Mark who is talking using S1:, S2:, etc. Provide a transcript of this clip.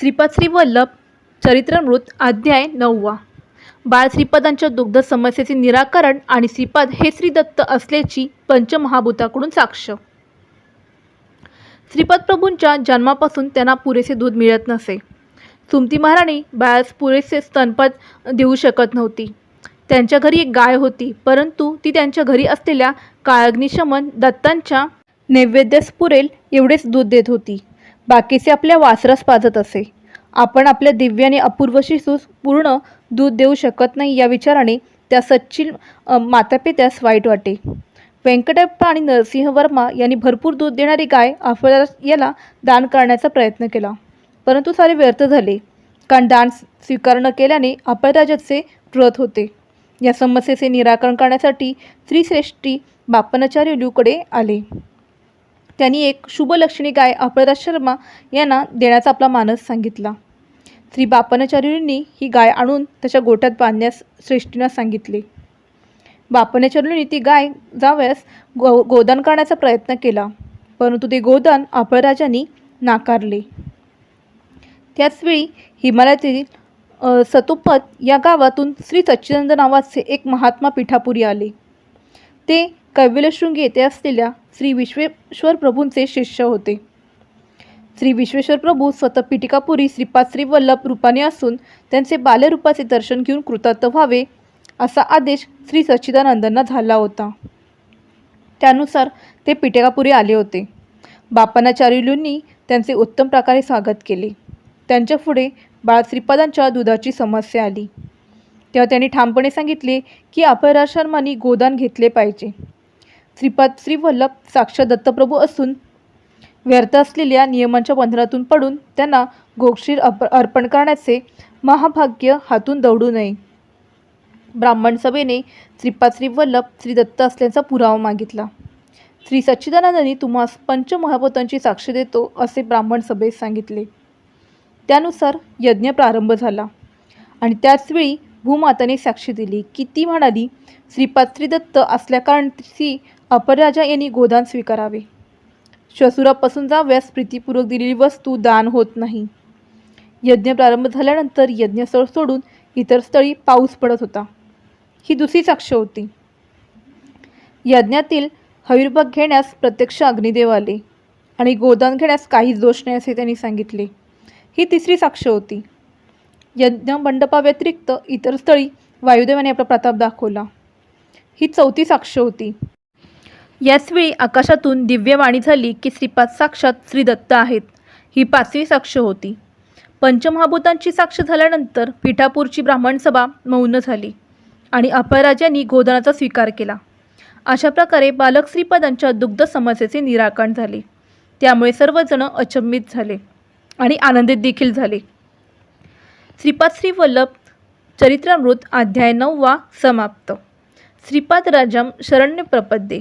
S1: श्रीपाद श्री वल्लभ चरित्रमृत अध्याय नववा. बाळ श्रीपादांच्या दुग्ध समस्येचे निराकरण आणि श्रीपाद हे श्रीदत्त असल्याची पंचमहाभूताकडून साक्ष. श्रीपाद प्रभूंच्या जन्मापासून त्यांना पुरेसे दूध मिळत नसे. सुमती महाराणी बाळास पुरेसे स्तनपात देऊ शकत नव्हती. त्यांच्या घरी एक गाय होती परंतु ती त्यांच्या घरी असलेल्या काळाग्निशमन दत्तांच्या नैवेद्यास पुरेल एवढेच दूध देत होती. बाकीचे आपल्या वासरास पाजत असे. आपण आपल्या दिव्याने अपूर्व शिसूस पूर्ण दूध देऊ शकत नाही या विचाराने त्या सच्चिल मातापित्यास वाईट वाटे. व्यंकटप्पा आणि नरसिंह वर्मा यांनी भरपूर दूध देणारी गाय आपल्याला याला दान करण्याचा प्रयत्न केला. परंतु सारे व्यर्थ झाले. कारण दान स्वीकार न केल्याने अपराजाचे व्रत होते. या समस्येचे निराकरण करण्यासाठी श्रीश्रेष्ठी बापनाचार्यूकडे आले. त्यांनी एक शुभलक्षणी गाय अपराज शर्मा यांना देण्याचा आपला मानस सांगितला. श्री बापनाचार्यूंनी ही गाय आणून त्याच्या गोठ्यात बांधण्यास श्रेष्ठीनं सांगितले. बापनाचार्यूंनी ती गाय जावयास गो गोदान करण्याचा प्रयत्न केला परंतु ते गोदान अपराजांनी नाकारले. त्याचवेळी हिमालयातील अ, सतोपत या गावातून श्री सच्चिदानंद नावाचे एक महात्मा पिठापुरी आले. ते कैवलशृंगी येथे असलेल्या श्री विश्वेश्वर प्रभूंचे शिष्य होते. श्री विश्वेश्वर प्रभू स्वतः पिटिकापुरी श्रीपाद श्री वल्लभ रूपाने असून त्यांचे बाल्यरूपाचे दर्शन घेऊन कृतार्थ व्हावे असा आदेश श्री सच्चिदानंदांना झाला होता. त्यानुसार ते पिटिकापुरी आले होते. बापनाचार्युलूंनी त्यांचे उत्तम प्रकारे स्वागत केले. त्यांच्या पुढे बाळश्रीपादांच्या दुधाची समस्या आली. तेव्हा त्यांनी ठामपणे सांगितले की अपराज शर्मांनी गोदान घेतले पाहिजे. श्रीपाद श्रीवल्लभ साक्ष साक्षात दत्तप्रभू असून व्यर्थ असलेल्या नियमांच्या बंधनातून पडून त्यांना गोक्षीर अप अर्पण करण्याचे महाभाग्य हातून दौडू नये. ब्राह्मण सभेने श्रीपाद श्रीवल्लभ श्री दत्त असल्याचा पुरावा मागितला. श्री सच्चिदानंदांनी तुम्हास पंचमहाभूतांची साक्ष देतो असे ब्राह्मण सभेत सांगितले. त्यानुसार यज्ञ प्रारंभ झाला आणि त्याचवेळी भूमाताने साक्षी दिली. की ती म्हणाली श्रीपाद दत्त असल्याकारण ती अपराजा यांनी गोदान स्वीकारावे. श्वसुरापासून जाव्यास प्रीतीपूर्वक दिलेली वस्तू दान होत नाही. यज्ञ प्रारंभ झाल्यानंतर यज्ञस्थळ सोडून इतर स्थळी पाऊस पडत होता. ही दुसरी साक्ष होती. यज्ञातील हविर्भाग घेण्यास प्रत्यक्ष अग्निदेव आले आणि गोदान घेण्यास काहीच दोष नाही असे त्यांनी सांगितले. ही तिसरी साक्ष होती. यज्ञ मंडपाव्यतिरिक्त इतर स्थळी वायुदेवाने आपला प्रताप दाखवला. ही चौथी साक्ष होती. याचवेळी आकाशातून दिव्यवाणी झाली की श्रीपाद साक्षात श्रीदत्त आहेत. ही पाचवी साक्ष होती. पंचमहाभूतांची साक्ष झाल्यानंतर पिठापूरची ब्राह्मण सभा मौन झाली आणि अपराजांनी गोदानाचा स्वीकार केला. अशा प्रकारे बालक श्रीपादांच्या दुग्ध समस्येचे निराकरण झाले. त्यामुळे सर्वजण अचंबित झाले आणि आनंदित देखील झाले. श्रीपाद श्री वल्लभ चरित्रामृत अध्याय नववा समाप्त. श्रीपाद राजम शरण्य प्रपद्ये